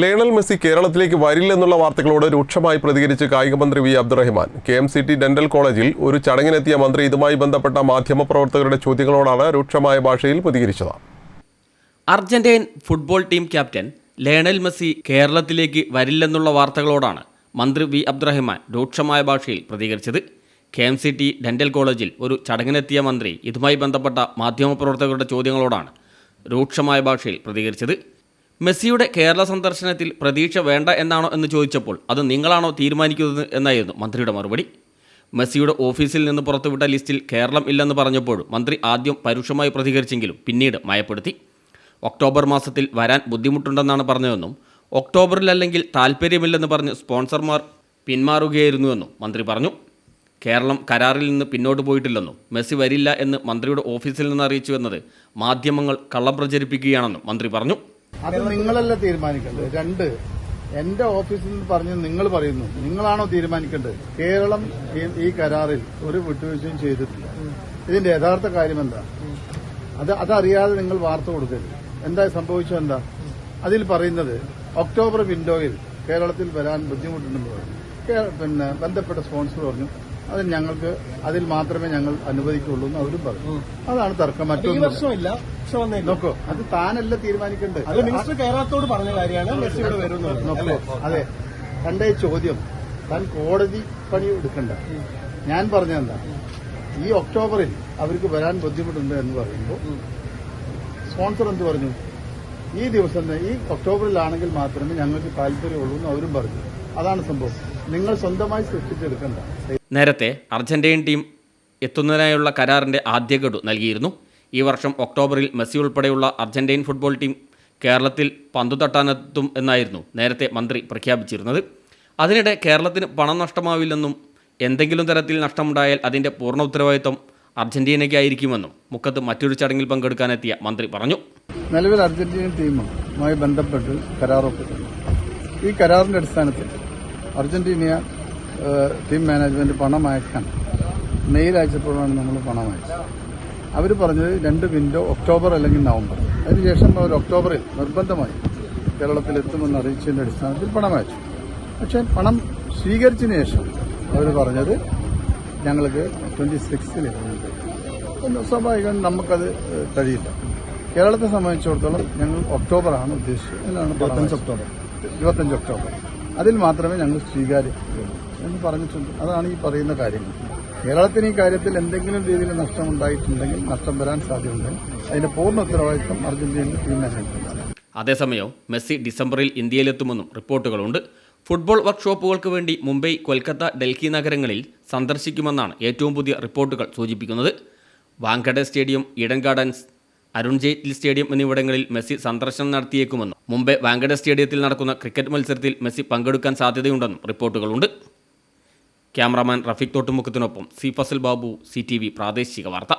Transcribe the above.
Lionel Messi കേരളത്തിലേക്ക് വരില്ലെന്നുള്ള വാർത്തകളോട് രൂക്ഷമായി പ്രതികരിച്ച് കായികമന്ത്രി V Abdurahiman. K M C T dental കോളേജിൽ ഒരു ചടങ്ങിനെത്തിയ മന്ത്രി ഇതുമായി ബന്ധപ്പെട്ട മാധ്യമപ്രവർത്തകരുടെ ചോദ്യങ്ങളോടാണ് രൂക്ഷമായ ഭാഷയിൽ പ്രതികരിച്ചത്. Argentine football team captain Lionel Messi കേരളത്തിലേക്ക് വരില്ലെന്നുള്ള വാർത്തകളോടാണ് മന്ത്രി വി അബ്ദുറഹിമാൻ രൂക്ഷമായ ഭാഷയിൽ പ്രതികരിച്ചത്. K M C T dental കോളേജിൽ ഒരു ചടങ്ങിനെത്തിയ മന്ത്രി ഇതുമായി ബന്ധപ്പെട്ട മാധ്യമപ്രവർത്തകരുടെ ചോദ്യങ്ങളോടാണ് രൂക്ഷമായ ഭാഷയിൽ പ്രതികരിച്ചത്. മെസ്സിയുടെ കേരള സന്ദർശനത്തിൽ പ്രതീക്ഷ വേണ്ട എന്നാണോ എന്ന് ചോദിച്ചപ്പോൾ അത് നിങ്ങളാണോ തീരുമാനിക്കുന്നത് എന്നായിരുന്നു മന്ത്രിയുടെ മറുപടി. മെസ്സിയുടെ ഓഫീസിൽ നിന്ന് പുറത്തുവിട്ട ലിസ്റ്റിൽ കേരളം ഇല്ലെന്ന് പറഞ്ഞപ്പോഴും മന്ത്രി ആദ്യം പരുഷമായി പ്രതികരിച്ചെങ്കിലും പിന്നീട് മയപ്പെടുത്തി. ഒക്ടോബർ മാസത്തിൽ വരാൻ ബുദ്ധിമുട്ടുണ്ടെന്നാണ് പറഞ്ഞതെന്നും ഒക്ടോബറിലല്ലെങ്കിൽ താല്പര്യമില്ലെന്ന് പറഞ്ഞ് സ്പോൺസർമാർ പിന്മാറുകയായിരുന്നുവെന്നും മന്ത്രി പറഞ്ഞു. കേരളം കരാറിൽ നിന്ന് പിന്നോട്ട് പോയിട്ടില്ലെന്നും മെസ്സി വരില്ല എന്ന് മന്ത്രിയുടെ ഓഫീസിൽ നിന്ന് അറിയിച്ചു എന്നത് മാധ്യമങ്ങൾ കള്ളം പ്രചരിപ്പിക്കുകയാണെന്നും മന്ത്രി പറഞ്ഞു. അത് നിങ്ങളല്ല തീരുമാനിക്കേണ്ടത്? രണ്ട് എന്റെ ഓഫീസിൽ നിന്ന് പറഞ്ഞ് നിങ്ങൾ പറയുന്നു. നിങ്ങളാണോ തീരുമാനിക്കേണ്ടത്? കേരളം ഈ- കരാറിൽ ഒരു വിട്ടുവീഴ്ചയും ചെയ്തിട്ടില്ല. ഇതിന്റെ യഥാർത്ഥ കാര്യം എന്താ? അത് അതറിയാതെ നിങ്ങൾ വാർത്ത കൊടുക്കരുത്. എന്താ സംഭവിച്ചത് എന്താ? അതിൽ പറയുന്നത് ഒക്ടോബർ വിൻഡോയിൽ കേരളത്തിൽ വരാൻ ബുദ്ധിമുട്ടുണ്ടെന്ന് പറഞ്ഞു. പിന്നെ ബന്ധപ്പെട്ട സ്പോൺസർ പറഞ്ഞു. അത് ഞങ്ങൾക്ക് അതിൽ മാത്രമേ ഞങ്ങൾ അനുവദിക്കുള്ളൂ എന്ന് അവരും പറഞ്ഞു. അതാണ് തർക്കം. മറ്റൊന്നും നോക്കോ അത് താനല്ല തീരുമാനിക്കേണ്ടത്? അത് മിനിസ്റ്റർ കേരളത്തോട് പറഞ്ഞ കാര്യമാണ്. നോക്കൂ അതെ. തന്റെ ചോദ്യം. താൻ കോടതി പണി എടുക്കണ്ട. ഞാൻ പറഞ്ഞെന്താ ഈ ഒക്ടോബറിൽ അവർക്ക് വരാൻ ബുദ്ധിമുട്ടുണ്ട് എന്ന് പറയുമ്പോൾ സ്പോൺസർ എന്ത് പറഞ്ഞു? ഈ ദിവസം ഈ ഈ ഒക്ടോബറിലാണെങ്കിൽ മാത്രമേ ഞങ്ങൾക്ക് താല്പര്യമുള്ളൂ എന്ന് അവരും പറഞ്ഞു. അതാണ് സംഭവം. നിങ്ങൾ സ്വന്തമായി സൃഷ്ടിച്ചെടുക്കണ്ട. നേരത്തെ അർജന്റീൻ ടീം എത്തുന്നതിനായുള്ള കരാറിന്റെ ആദ്യ ഗഡു നൽകിയിരുന്നു. ഈ വർഷം ഒക്ടോബറിൽ മെസ്സി ഉൾപ്പെടെയുള്ള അർജന്റീൻ ഫുട്ബോൾ ടീം കേരളത്തിൽ പന്തു തട്ടാനെത്തും എന്നായിരുന്നു നേരത്തെ മന്ത്രി പ്രഖ്യാപിച്ചിരുന്നത്. അതിനിടെ കേരളത്തിന് പണം നഷ്ടമാവില്ലെന്നും എന്തെങ്കിലും തരത്തിൽ നഷ്ടമുണ്ടായാൽ അതിന്റെ പൂർണ ഉത്തരവാദിത്വം അർജന്റീനയ്ക്കായിരിക്കുമെന്നും മുക്കത്ത് മറ്റൊരു ചടങ്ങിൽ പങ്കെടുക്കാനെത്തിയ മന്ത്രി പറഞ്ഞു. നിലവിൽ അർജന്റീന ടീമുമായി ബന്ധപ്പെട്ട് കരാർ ഈ കരാറിന്റെ അടിസ്ഥാനത്തിൽ അർജന്റീന ടീം മാനേജ്മെന്റ് പണം അയക്കാൻ മെയിൽ അയച്ചപ്പോഴാണ് നമ്മൾ പണം അയച്ചത്. അവർ പറഞ്ഞത് രണ്ട് വിൻഡോ ഒക്ടോബർ അല്ലെങ്കിൽ നവംബർ. അതിനുശേഷം അവർ ഒക്ടോബറിൽ നിർബന്ധമായി കേരളത്തിൽ എത്തുമെന്ന് അറിയിച്ചതിന്റെ അടിസ്ഥാനത്തിൽ പണം അയച്ചു. പക്ഷേ പണം സ്വീകരിച്ചതിന് ശേഷം അവർ പറഞ്ഞത് ഞങ്ങൾക്ക് ട്വന്റി സിക്സിൽ സ്വാഭാവികം നമുക്കത് കഴിയില്ല. കേരളത്തെ സംബന്ധിച്ചിടത്തോളം ഞങ്ങൾ ഒക്ടോബറാണ് ഉദ്ദേശിച്ചത്. എന്നാണ് ഇരുപത്തഞ്ച് ഒക്ടോബർ. ഇരുപത്തഞ്ച് ഒക്ടോബർ. അതിൽ മാത്രമേ ഞങ്ങൾ സ്വീകാര്യമുള്ളൂ എന്ന് പറഞ്ഞിട്ടുണ്ട്. അതാണ് ഈ പറയുന്ന കാര്യങ്ങൾ കേരളത്തിന് ഈ കാര്യത്തിൽ എന്തെങ്കിലും രീതിയിൽ നഷ്ടമുണ്ടായിട്ടുണ്ടെങ്കിൽ നഷ്ടം വരാൻ സാധ്യതയുണ്ടെങ്കിൽ അതിന്റെ പൂർണ ഉത്തരവാദിത്വം അർജന്റീന തീരുമാനിച്ചിട്ടുണ്ട് അതേസമയം മെസ്സി ഡിസംബറിൽ ഇന്ത്യയിലെത്തുമെന്നും റിപ്പോർട്ടുകളുണ്ട്. ഫുട്ബോൾ വർക്ക്ഷോപ്പുകൾക്ക് വേണ്ടി മുംബൈ കൊൽക്കത്ത ഡൽഹി നഗരങ്ങളിൽ സന്ദർശിക്കുമെന്നാണ് ഏറ്റവും പുതിയ റിപ്പോർട്ടുകൾ സൂചിപ്പിക്കുന്നത്. Wankhede stadium Eden Gardens Arun Jaitley stadium എന്നിവിടങ്ങളിൽ മെസ്സി സന്ദർശനം നടത്തിയേക്കുമെന്നും മുംബൈ വാങ്കഡ സ്റ്റേഡിയത്തിൽ നടക്കുന്ന ക്രിക്കറ്റ് മത്സരത്തിൽ മെസ്സി പങ്കെടുക്കാൻ സാധ്യതയുണ്ടെന്നും റിപ്പോർട്ടുകളുണ്ട്. ക്യാമറാമാൻ റഫീഖ് തോട്ടുമുഖത്തിനൊപ്പം സി ഫസൽ ബാബു സി പ്രാദേശിക വാർത്ത.